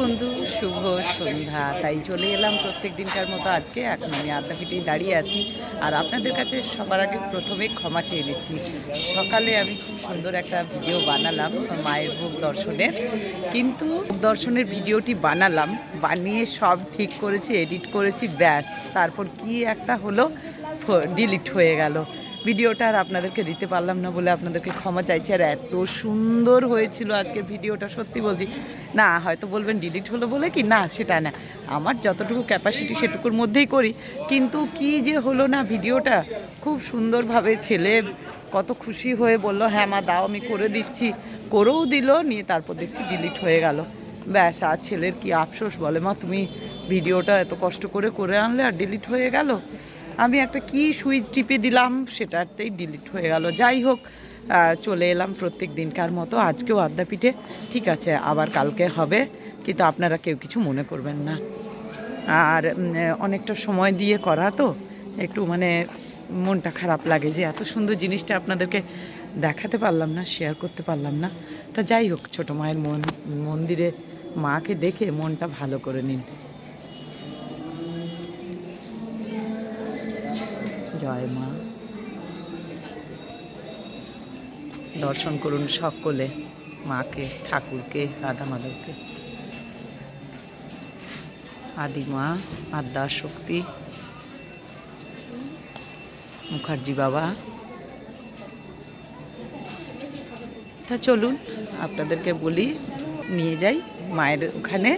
বন্ধু, শুভ সন্ধ্যা। তাই চলে এলাম প্রত্যেক দিনকার মতো আজকে। এখন আমি আড্ডাপিটেই দাঁড়িয়ে আছি। আর আপনাদের কাছে সবার আগে প্রথমে ক্ষমা চেয়ে নিচ্ছি। সকালে আমি খুব সুন্দর একটা ভিডিও বানালাম, মায়ের ভোগ দর্শনের। কিন্তু দর্শনের ভিডিওটি বানালাম, বানিয়ে সব ঠিক করেছি, এডিট করেছি, ব্যাস। তারপর কি একটা হলো ডিলিট হয়ে গেল। ভিডিওটা আর আপনাদেরকে দিতে পারলাম না বলে আপনাদেরকে ক্ষমা চাইছি। আর এত সুন্দর হয়েছিল আজকের ভিডিওটা, সত্যি বলছি। না, হয়তো বলবেন ডিলিট হলো বলে কি? না, সেটা না। আমার যতটুকু ক্যাপাসিটি সেটুকুর মধ্যেই করি। কিন্তু কি যে হলো না ভিডিওটা? খুব সুন্দরভাবে ছেলে কত খুশি হয়ে বলল হ্যাঁ মা, দাও, আমি করে দিচ্ছি। করেও দিল, নিয়ে তারপর দেখছি ডিলিট হয়ে গেল। ব্যাস, আর ছেলের কি আফসোস বলে মা, তুমি ভিডিওটা এত কষ্ট করে করে আনলে আর ডিলিট হয়ে গেল? আমি একটা কি সুইচ টিপে দিলাম সেটাতেই ডিলিট হয়ে গেল। যাই হোক চলে এলাম প্রত্যেক দিনকার মতো। আজকেও আদ্যাপিঠে ঠিক আছে, আবার কালকে হবে। কিন্তু আপনারা কেউ কিছু মনে করবেন না। আর অনেকটা সময় দিয়ে করা তো। একটু মানে মনটা খারাপ লাগে যে এত সুন্দর জিনিসটা আপনাদেরকে দেখাতে পারলাম না শেয়ার করতে পারলাম না। তা যাই হোক, ছোটো মায়ের মন, মন্দিরে মাকে দেখে মনটা ভালো করে নিন। জয় মা দর্শন করুন সকলে, মাকে, ঠাকুরকে রাধা মাধবকে আদিমা আদ্যা শক্তি, মুখার্জি বাবা। তা চলুন, আপনাদেরকে বলি, নিয়ে যাই মায়ের ওখানে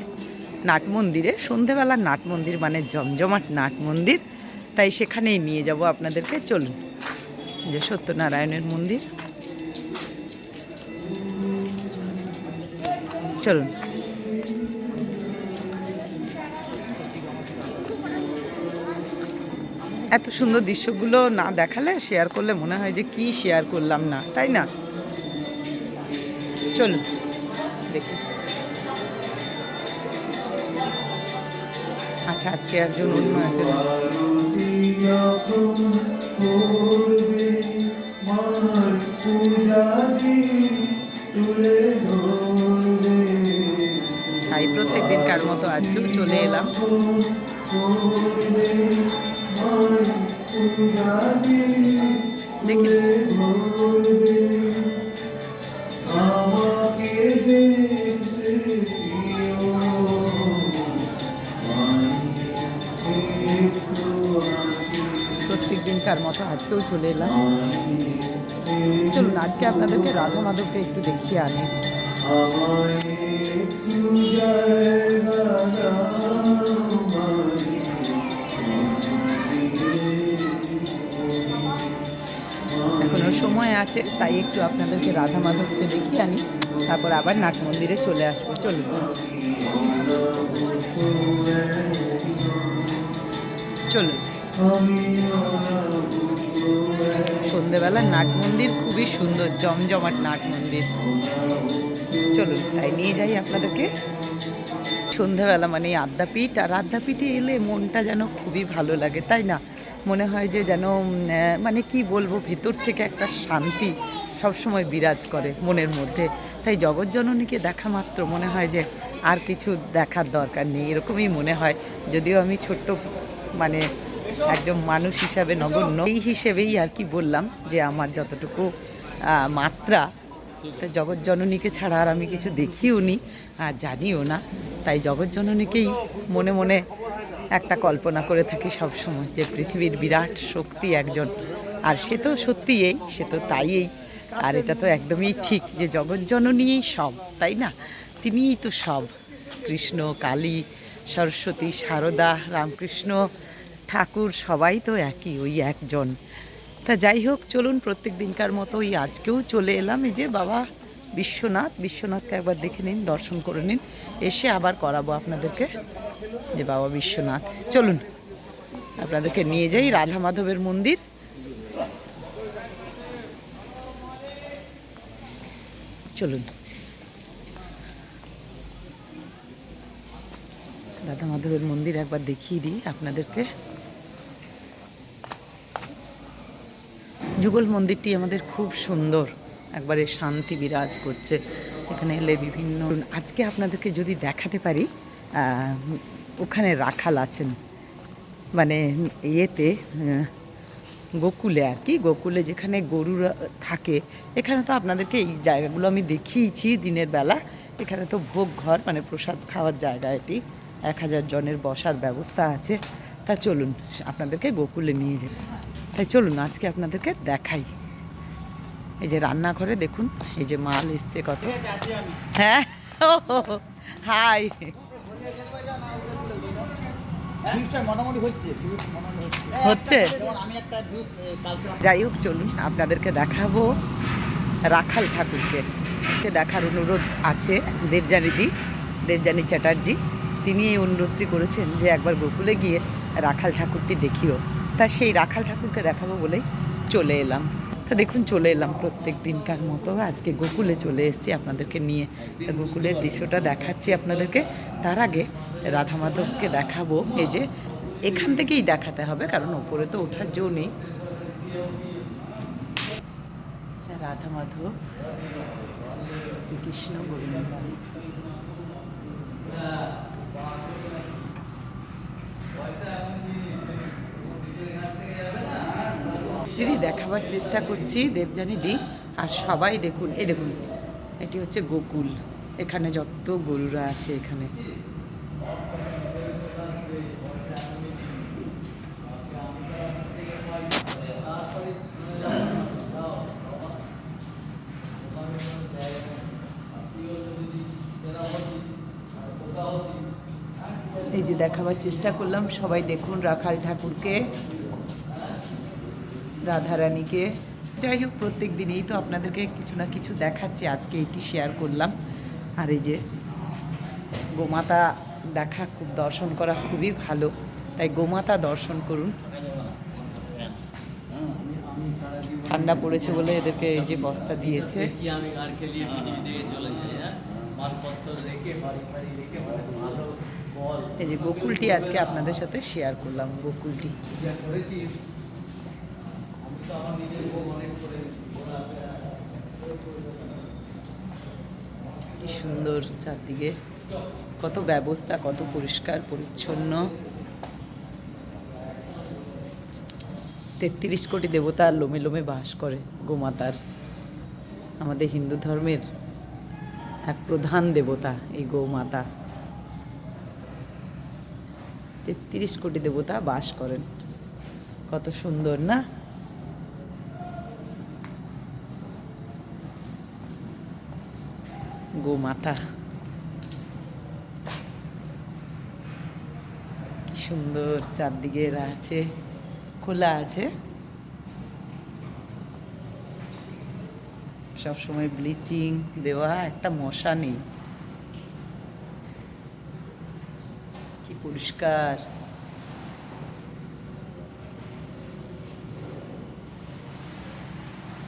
নাট মন্দিরে। সন্ধেবেলা নাট মন্দির মানে জমজমাট নাট মন্দির। তাই সেখানেই নিয়ে যাব আপনাদেরকে। চলুন যে সত্যনারায়ণের মন্দির। চলুন। এত সুন্দর দৃশ্যগুলো না দেখালে শেয়ার করলে মনে হয় যে কি শেয়ার করলাম না, তাই না? চলুন, দেখি। আচ্ছা আজকে একজন অন্য একজন। তাই প্রত্যেক দিনকার মতো আজকেও চলে এলাম। দেখি দিনকার মতো আজকেও চলে এলাম। চলুন, আজকে আপনাদেরকে রাধা মাধবকে একটু দেখিয়ে আনি। এখনও সময় আছে, তাই একটু আপনাদেরকে রাধা মাধবকে দেখিয়ে আনি। তারপর আবার নাট মন্দিরে চলে আসব। চলুন। চলুন। সন্ধেবেলা নাট মন্দির খুবই সুন্দর, জমজমাট নাট মন্দির। চলুন তাই নিয়ে যাই আপনাদেরকে। সন্ধ্যাবেলা মানে আদ্যাপীঠ, আর আদ্যাপীঠে এলে মনটা যেন খুবই ভালো লাগে, তাই না? মনে হয় যে যেন মানে কি বলব, ভেতর থেকে একটা শান্তি সবসময় বিরাজ করে মনের মধ্যে। তাই জগৎজননীকে দেখা মাত্র মনে হয় যে আর কিছু দেখার দরকার নেই, এরকমই মনে হয়। যদিও আমি ছোট্ট মানে একজন মানুষ হিসাবে নগণ্য। এই হিসেবেই আর কি বললাম যে আমার যতটুকু মাত্রা, তা জগৎজননীকে ছাড়া আর আমি কিছু দেখিও নি আর জানিও না। তাই জগৎজননীকেই মনে মনে একটা কল্পনা করে থাকি সব সময় যে পৃথিবীর বিরাট শক্তি একজন। আর সে তো সত্যি এই, সে তো তাই এই। আর এটা তো একদমই ঠিক যে জগৎজননীই সব, তাই না? তিনিই তো সব। কৃষ্ণ, কালী, সরস্বতী, সারদা, রামকৃষ্ণ ঠাকুর সবাই তো একই, ওই একজন। তা যাই হোক, চলুন প্রত্যেক দিনকার মতো ওই আজকেও চলে এলাম। এই যে বাবা বিশ্বনাথ, বিশ্বনাথকে একবার দেখে নিন, দর্শন করে নিন। এসে আবার করাবো আপনাদেরকে, যে বাবা বিশ্বনাথ। চলুন, আপনাদেরকে নিয়ে যাই রাধা মাধবের মন্দির। চলুন। রাধা মাধবের মন্দির একবার দেখিয়ে দিই আপনাদেরকে। যুগল মন্দিরটি আমাদের খুব সুন্দর। একবারে শান্তি বিরাজ করছে। এখানে এলে বিভিন্ন আজকে আপনাদেরকে যদি দেখাতে পারি ওখানে রাখাল আছেন। মানে ইয়েতে গোকুলে আর কি, গোকুলে যেখানে গরুরা থাকে। এখানে তো আপনাদেরকে এই জায়গাগুলো আমি দেখিয়েছি দিনের বেলা। এখানে তো ভোগ ঘর মানে প্রসাদ খাওয়ার জায়গা এটি। এক হাজার জনের বসার ব্যবস্থা আছে। তা চলুন আপনাদেরকে গোকুলে নিয়ে যাই। তাই চলুন আজকে আপনাদেরকে দেখাই। এই যে রান্নাঘরে দেখুন এই যে মাল এসছে কত। হ্যাঁ হাই। হচ্ছে যাই হোক চলুন আপনাদেরকে দেখাবো রাখাল ঠাকুরকে। কে দেখার অনুরোধ আছে দেবযানীদি দেবযানী চ্যাটার্জি। তিনি এই অনুরোধটি করেছেন যে একবার গোকুলে গিয়ে রাখাল ঠাকুরটি দেখিও। তা সেই রাখাল ঠাকুরকে দেখাবো বলেই চলে এলাম। তা দেখুন, চলে এলাম প্রত্যেক দিনকার মতো। আজকে গোকুলে চলে এসেছি আপনাদেরকে নিয়ে। গোকুলের দৃশ্যটা দেখাচ্ছি আপনাদেরকে। তার আগে রাধা মাধবকে দেখাবো। এই যে এখান থেকেই দেখাতে হবে, কারণ ওপরে তো ওঠার জো নেই। রাধা মাধব, শ্রীকৃষ্ণ গোবিন্দ। দিদি, দেখাবার চেষ্টা করছি, দেবযানী দি। আর সবাই দেখুন, এই দেখুন, এটি হচ্ছে গোকুল। এখানে যত গরুরা আছে এখানে। এই যে দেখাবার চেষ্টা করলাম, সবাই দেখুন রাখাল ঠাকুরকে। রাধারানীকে। যাই হোক প্রত্যেক দিনেই তো আপনাদেরকে কিছু না কিছু দেখাচ্ছি। আজকে এটি শেয়ার করলাম। আর এই যে গোমাতা দেখা খুব দর্শন করা খুবই ভালো। তাই গোমাতা দর্শন করুন। ঠান্ডা পড়েছে বলে এদেরকে এই যে বস্তা দিয়েছে। হ্যাঁ? এই যে গোকুলটি আজকে আপনাদের সাথে শেয়ার করলাম গোকুলটি যা করেছিস আমি তো আমার নিজের বউ অনেক করে কি সুন্দর চারদিকে। কত ব্যবস্থা, কত পরিষ্কার, পরিচ্ছন্ন। তেত্রিশ কোটি দেবতা লোমে লোমে বাস করে গোমাতার। আমাদের হিন্দু ধর্মের এক প্রধান দেবতা এই গোমাতা। তেত্রিশ কোটি দেবতা বাস করেন। কত সুন্দর না? গোমাতা কি সুন্দর চারদিকে আছে, খোলা আছে। সব সময় ব্লিচিং দেওয়া, একটা মশা নেই। কি পরিষ্কার।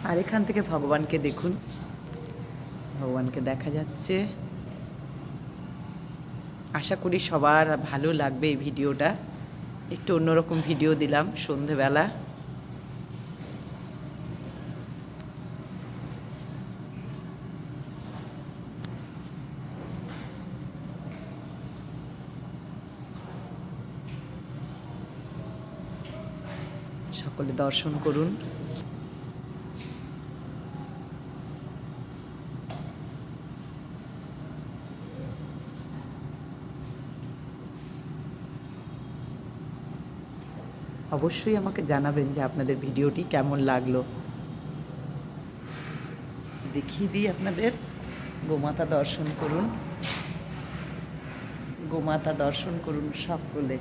আর এখান থেকে ভগবানকে দেখুন। ভগবানকে দেখা যাচ্ছে। আশা করি সবার ভালো লাগবে এই ভিডিওটা। একটু অন্যরকম ভিডিও দিলাম সন্ধেবেলা। সকলে দর্শন করুন। অবশ্যই আমাকে জানাবেন যে আপনাদের ভিডিওটি কেমন লাগল। দেখিয়ে দিই আপনাদের। গোমাতা দর্শন করুন। গোমাতা দর্শন করুন সকলে।